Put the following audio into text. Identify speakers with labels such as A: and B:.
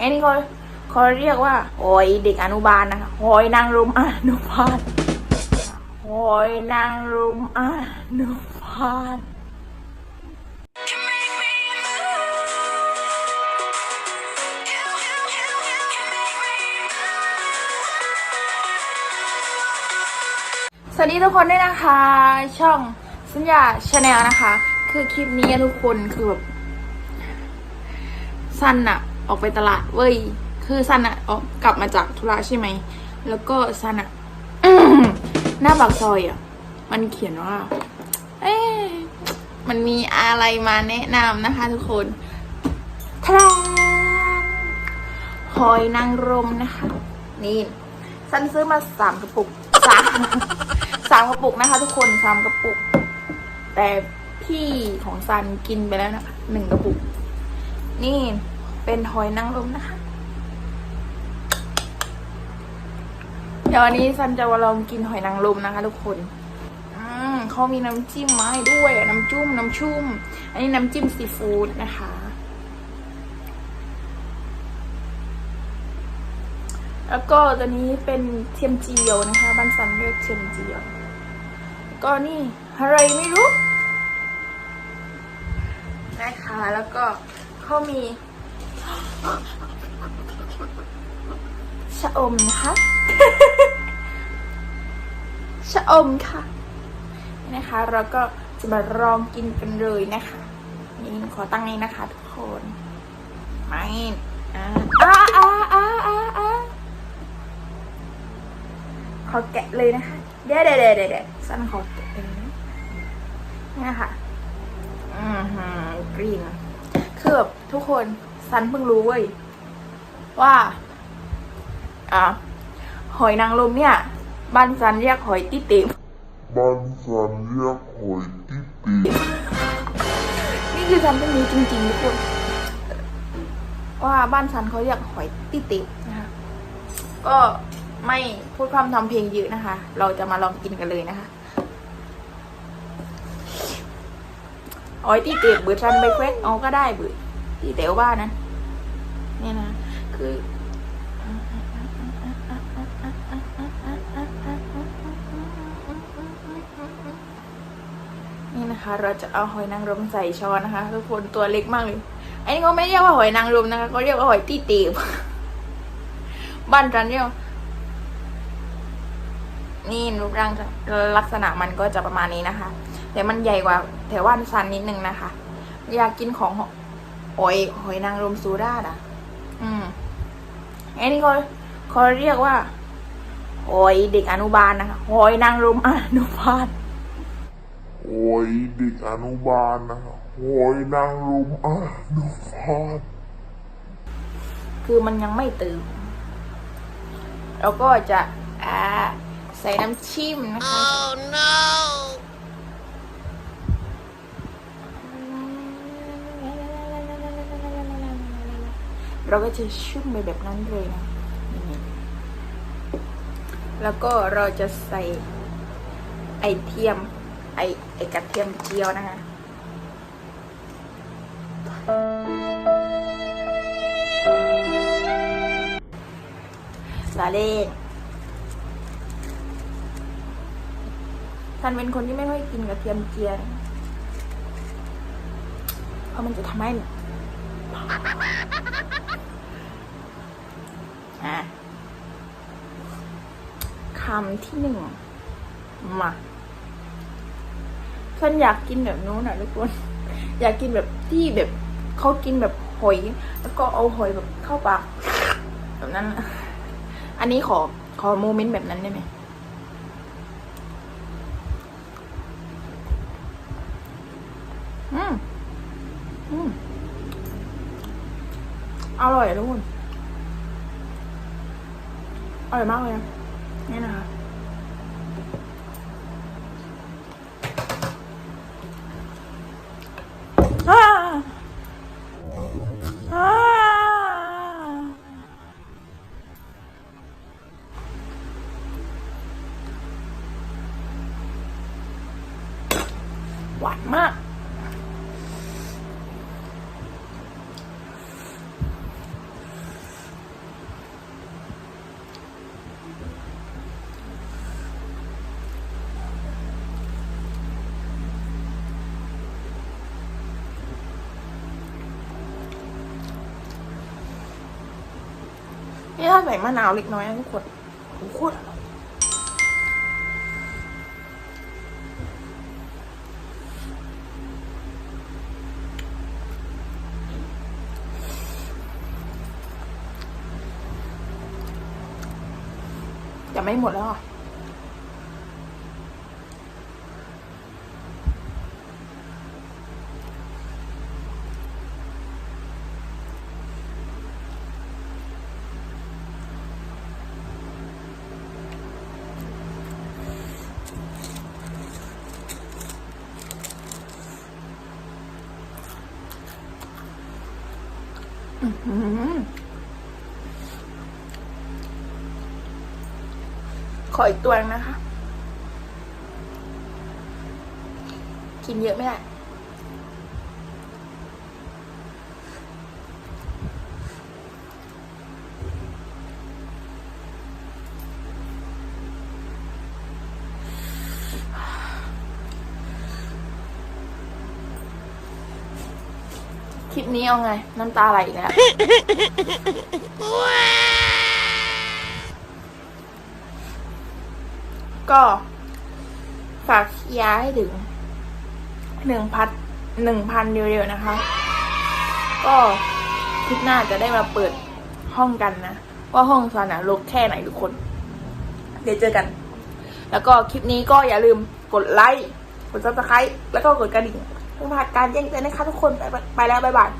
A: อันนี้เขาเขาเรียกว่าหอยเด็กอนุบาลนะคะหอยนางรมอนุบาลหอยนางรมอนุบาลสวัสดีทุกคนด้วยนะคะ ช่องสัญญาชาแนลนะคะ คือคลิปนี้ทุกคนคือแบบซันอะ ออกไปตลาดเว้ย คือซันอะออกกลับมาจากธุระใช่ไหม แล้วก็ซันอะหน้าปากซอยอะมันเขียนว่า เอ๊มันมีอะไรมาแนะนำนะคะทุกคนทะดาหอยนางรมนะคะ นี่ซันซื้อมาสามกระปุกสามสามกระปุกนะคะ ทุกคนสามกระปุก แต่พี่ของซันกินไปแล้วนะคะหนึ่งกระปุก นี่ เป็นหอยนางรมนะคะ เดี๋ยววันนี้ซันจะมาลองกินหอยนางรมนะคะ ทุกคน อืมเขามีน้ำจิ้มมาให้ด้วยอะน้ำจุ้มน้ำชุ่ม อันนี้น้ำจิ้มซีฟู้ดนะคะ แล้วก็ตัวนี้เป็นเทียมเจียวนะคะบ้านซันเรียกเทียมเจียวก็นี่อะไรไม่รู้นะคะแล้วก็เขามี ชะอมนะคะชะอมค่ะ นะคะ เราก็จะมาลองกินกันเลยนะคะนี่ขอตั้งนี้นะคะทุกคนไม่อ่าอ่าอ่าอ่าอ่าขอแกะเลยนะคะ เดี๋ยวเดี๋ยวเดี๋ยวเดี๋ยวสั้นขอแกะเลยนะนี่นะคะอือหือกรีนคือแบบทุกคน ซันเพิ่งรู้เว้ยว่า อ่า หอยนางรมเนี่ย บ้านซันเรียกหอยติเต็ม
B: บ้านสันเรียกหอยติเตี
A: นี่คือซันเพิ่งรู้จริงๆทุกคนว่าบ้านซันเขาเรียกหอยติเต็มนะคะ ก็ไม่พูดพร่ำทำเพลงเยอะนะคะ เราจะมาลองกินกันเลยนะคะหอยติเต็มเบือซันไปแควกเอาก็ได้เบือ ที่เต๋วบ้านนั้นเนี่ยนะ คือนี่นะคะ เราจะเอาหอยนางรมใส่ช้อนนะคะทุกคนตัวเล็กมากเลยอันนี้เขาไม่เรียกว่าหอยนางรมนะคะเขาเรียกว่าหอยตีเตีบบ้านจันเรียกว่นี่รูปร่างลักษณะมันก็จะประมาณนี้นะคะ แต่มันใหญ่กว่าแถวบ้านซันนิดนึงนะคะ อยากกินของ หอยหอยนางรมซูราดอะ อืมอันนี้เขาเขาเรียกว่าหอยเด็กอนุบาลนะคะหอยนางรมอนุบาล
B: หอยเด็กอนุบาลนะครับหอยนางรมอนุบาล
A: คือมันยังไม่ตื่นแล้วก็จะอ่าใส่น้ำชิมนะคะ oh no เราก็จะชุ่มไปแบบนั้นเลยนะแล้วก็เราจะใส่ไอเทียม ไอไอกระเทียมเจียวนะคะลาเล่นทันเป็นคนที่ไม่ค่อยกินกระเทียมเจียวเพราะมันจะทำให้ อะคำที่หนึ่งมาฉันอยากกินแบบนู้นอะทุกคน อยากกินแบบที่แบบเขากินแบบหอย แล้วก็เอาหอยแบบเข้าปากแบบนั้น อันนี้ขอขอโมเมนต์แบบนั้นได้ไหมอืม อืม อร่อยทุกคน อร่อยมากเลยนี่นะคะ หวานมาก นี่ถ้าใส่มะนาวเล็กน้อยทุกคนโอ้โหโคตรอร่อยจะไม่หมดแล้วอะ ขออีกตัวนึงนะคะ กินเยอะไม่ได้ คลิปนี้เอาไง น้ำตาไหลอีกแล้วก็ฝากเชียร์ให้ถึงหนึ่งพันหนึ่งพันเร็วๆนะคะ ก็คลิปหน้าจะได้มาเปิดห้องกันนะ ว่าห้องซานะลกแค่ไหนทุกคน เดี๋ยวเจอกัน แล้วก็คลิปนี้ก็อย่าลืมกดไลค์ กดซับสไครต์แล้วก็กดกระดิ่ง ผ่านการแจ้งเตือนนะคะทุกคนไปไปแล้วบ๊ายบาย